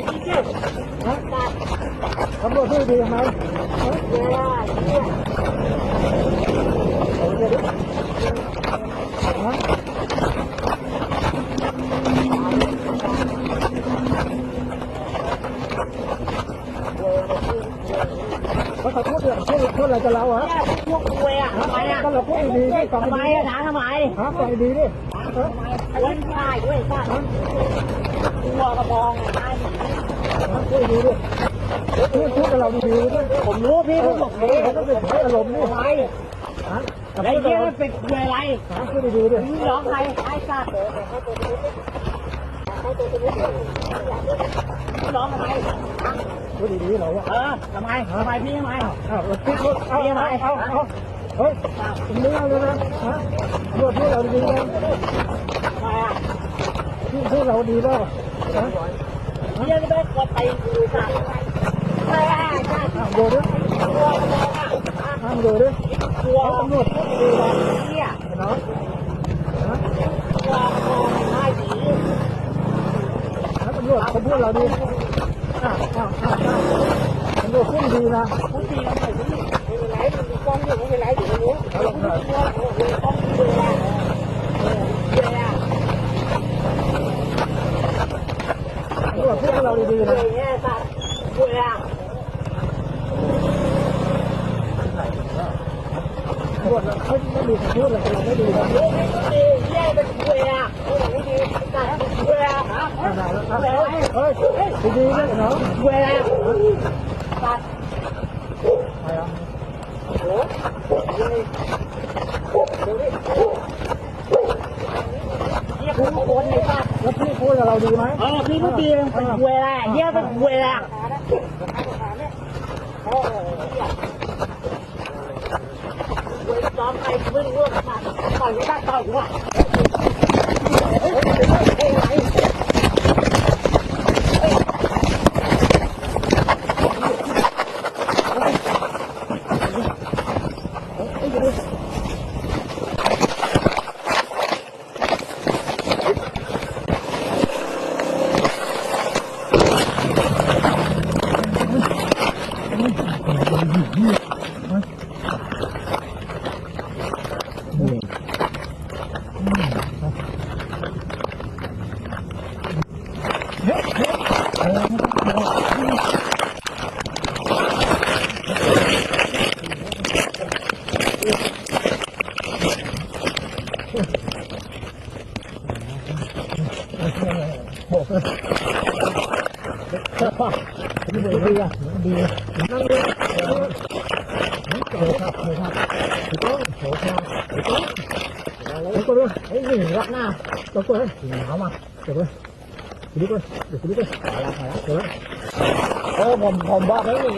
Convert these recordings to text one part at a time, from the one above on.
ะไรเนี่ยเขาขอโทษเถอะพูดพูดอะไรกับเราฮะพวกคุยอะทำไมอะก็เราพูดดีๆดิฟังทำไมดีอะถามทำไมๆฮะฟังดีๆดิเออเว้นได้ด้วยซ่า ตัวกระบองไอ้พูดดีๆดิพูดพูดกับเราดีๆด้วยผมรู้พี่ผมบอกพี่เขาต้องเป็นอารมณ์นี่ไมฮะไอ้เหี้ยมันเป็นคุยอะไรฮะพูดดีดิมึงร้องใครไอ้สัตว์ร้องทำไมพูดดีๆเหราอะเออทำไมทำไมพี่ทำไมอ้าวพี่พูดเอาเอาเอาเอาเฮ้ยผมเลี้ยงเลยนะฮะพูดพูดเราดีๆนะทำไมอะ พูดพูดเราดีแล้วฮะเหี้ยไม่ได้กดตีกูสัตว์ไอ้ไอ้สัตว์อ้าวดูดิตัวกระบองอะห้ามดูดิตัวเอาตำรวจพูดดีๆนะเหี้ยเนาะฮะตัวกระบองไอ้ผีฮะตำรวจเขาพูดเราดีอ้าวอ้าวอ้าวตำรวจพูดดีนะพูดดีกันหน่อยพี่ไม่เป็นไรมันมีกล้องอยู่ไม่เป็นไร đi đi này. Buồn là không nó đi buồn là không nó đi. Đi đi đấy nó. Quê. Phải không? Ủa? ไหมเออพี่ไม่ดีเป็นคุยอะเหี้ยเป็นคุยอะโอ้โหเหี้ยคุยซ้อมใครไม่รู้ว่าสัตว์ต่อยไม่ได้ต่อยกูอะ bộ cơ các bạn đi về đi ra đi năng lượng trời thật trời thật thì có chỗ sao thì có đấy cô đưa đấy gì gắt na có cô đấy thì náo mà trời ơi đi cô đi cô đi cô phải là phải là trời ơi có vòng vòng ba đấy rồi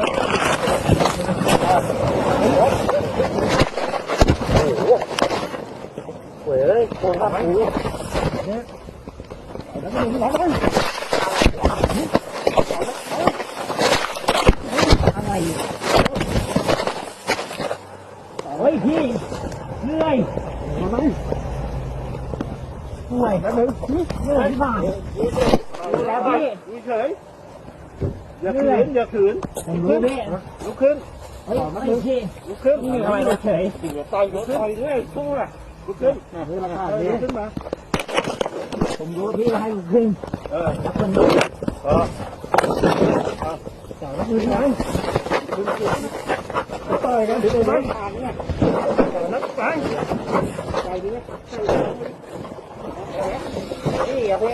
Quỷ ơi, con hát cú หนีหนาวมาเดี๋ยวด้วยดูด้วยเดี๋ยวดูด้วยไปแล้วไปแล้วเดี๋ยวด้วยเออผมผมบอกให้หนีโอ้โหเฮ้ยโผล่ครับโอ้ยแล้วก็หนีหลังเลยอะไรเฮ้ยพี่เหนื่อยมาไหมเหนื่อยแล้วมึงเหนื่อยที่บ้านแล้วพี่เฉยอย่าขืนอย่าขืนผมรู้พี่ลุกขึ้นเฮ้ยไม่พี่ลุกขึ้นนี่ทำไมเราเฉยต่อยต่อยด้วยสู้อะลุกขึ้นนี่ราขึ้นมา ผมรู้พี่ให้ขึ้น เออ แล้วคนนี้ เออต่อยแล้วมือไหนต่อยกันดีไหมต่อยนักไปใจดีไหม นี่อย่าพี่